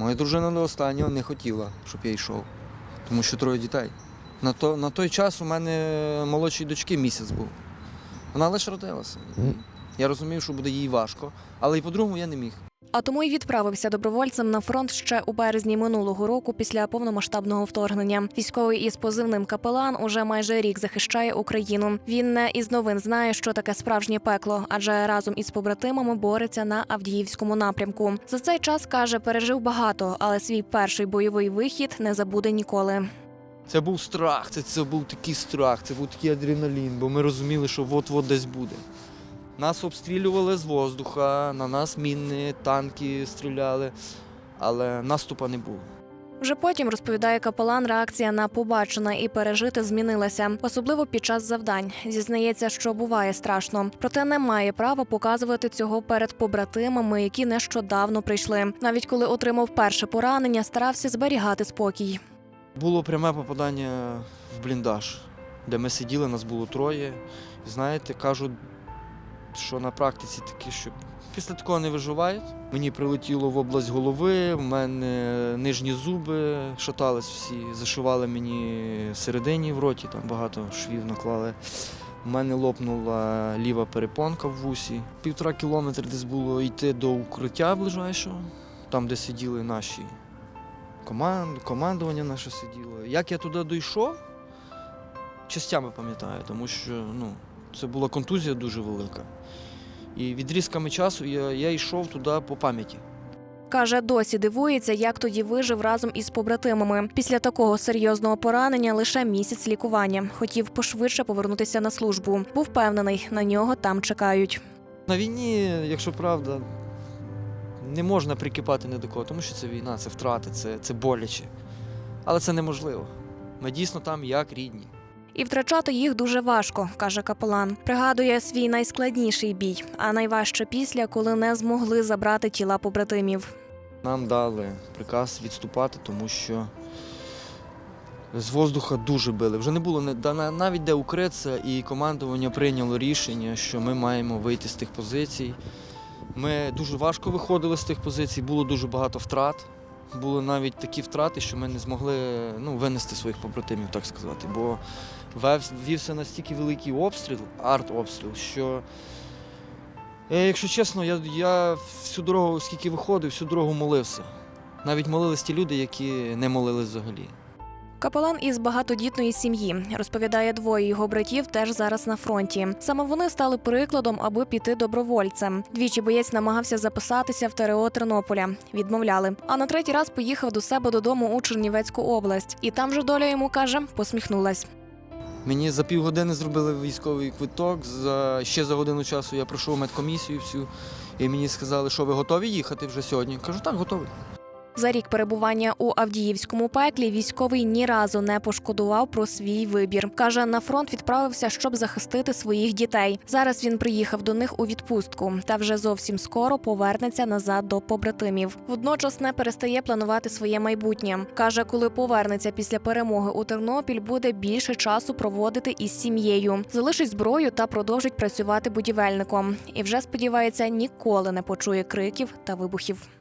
Моя дружина до останнього не хотіла, щоб я йшов, тому що троє дітей. На, то, на той час у мене молодшій дочки місяць був. Вона лише родилася. Я розумів, що буде їй важко, але і по-другому я не міг. А тому й відправився добровольцем на фронт ще у березні минулого року після повномасштабного вторгнення. Військовий із позивним капелан уже майже рік захищає Україну. Він не із новин знає, що таке справжнє пекло, адже разом із побратимами бореться на Авдіївському напрямку. За цей час каже, пережив багато, але свій перший бойовий вихід не забуде ніколи. Це був страх, це, це був такий страх, це був такий адреналін, бо ми розуміли, що от-от десь буде. Нас обстрілювали з воздуха, на нас міни, танки стріляли, але наступа не було. Вже потім розповідає капелан, реакція на побачене і пережити змінилася, особливо під час завдань. Зізнається, що буває страшно, проте не має права показувати цього перед побратимами, які нещодавно прийшли. Навіть коли отримав перше поранення, старався зберігати спокій. Було пряме попадання в бліндаж, де ми сиділи, нас було троє. Знаєте, кажуть, що на практиці такі, що після такого не виживають. Мені прилетіло в область голови, в мене нижні зуби шатались всі, зашивали мені всередині в роті, там багато швів наклали. У мене лопнула ліва перепонка в вусі. Півтора кілометра десь було йти до укриття ближайшого, там, де сиділи наші команд, командування наше сиділо. Як я туди дійшов, частями пам'ятаю, тому що ну, це була контузія дуже велика. І відрізками часу я, я йшов туди по пам'яті. Каже, досі дивується, як тоді вижив разом із побратимами. Після такого серйозного поранення лише місяць лікування. Хотів пошвидше повернутися на службу. Був впевнений, на нього там чекають. На війні, якщо правда, не можна прикипати ні до кого, тому що це війна, це втрати, це, це боляче. Але це неможливо. Ми дійсно там як рідні. І втрачати їх дуже важко, каже капелан. Пригадує свій найскладніший бій, а найважче після, коли не змогли забрати тіла побратимів. Нам дали приказ відступати, тому що з воздуха дуже били. Вже не було навіть де укритися, і командування прийняло рішення, що ми маємо вийти з тих позицій. Ми дуже важко виходили з тих позицій, було дуже багато втрат. Були навіть такі втрати, що ми не змогли ну, винести своїх побратимів, так сказати. Бо вівся настільки великий обстріл, арт-обстріл, що Е, Якщо чесно, я, я всю дорогу, скільки виходив, всю дорогу молився. Навіть молились ті люди, які не молились взагалі. Капелан із багатодітної сім'ї розповідає, двоє його братів теж зараз на фронті. Саме вони стали прикладом, аби піти добровольцем. Двічі боєць намагався записатися в ТРО Тернополя. Відмовляли. А на третій раз поїхав до себе додому у Чернівецьку область. І там же доля йому каже, посміхнулась. Мені за півгодини зробили військовий квиток. За, ще за годину часу я пройшов медкомісію всю, і мені сказали, що ви готові їхати вже сьогодні. Кажу, так, готовий. За рік перебування у Авдіївському пеклі військовий ні разу не пошкодував про свій вибір. каже, на фронт відправився, щоб захистити своїх дітей. Зараз він приїхав до них у відпустку та вже зовсім скоро повернеться назад до побратимів. Водночас не перестає планувати своє майбутнє. каже, коли повернеться після перемоги у Тернопіль, буде більше часу проводити із сім'єю, залишить зброю та продовжить працювати будівельником. І вже сподівається, ніколи не почує криків та вибухів.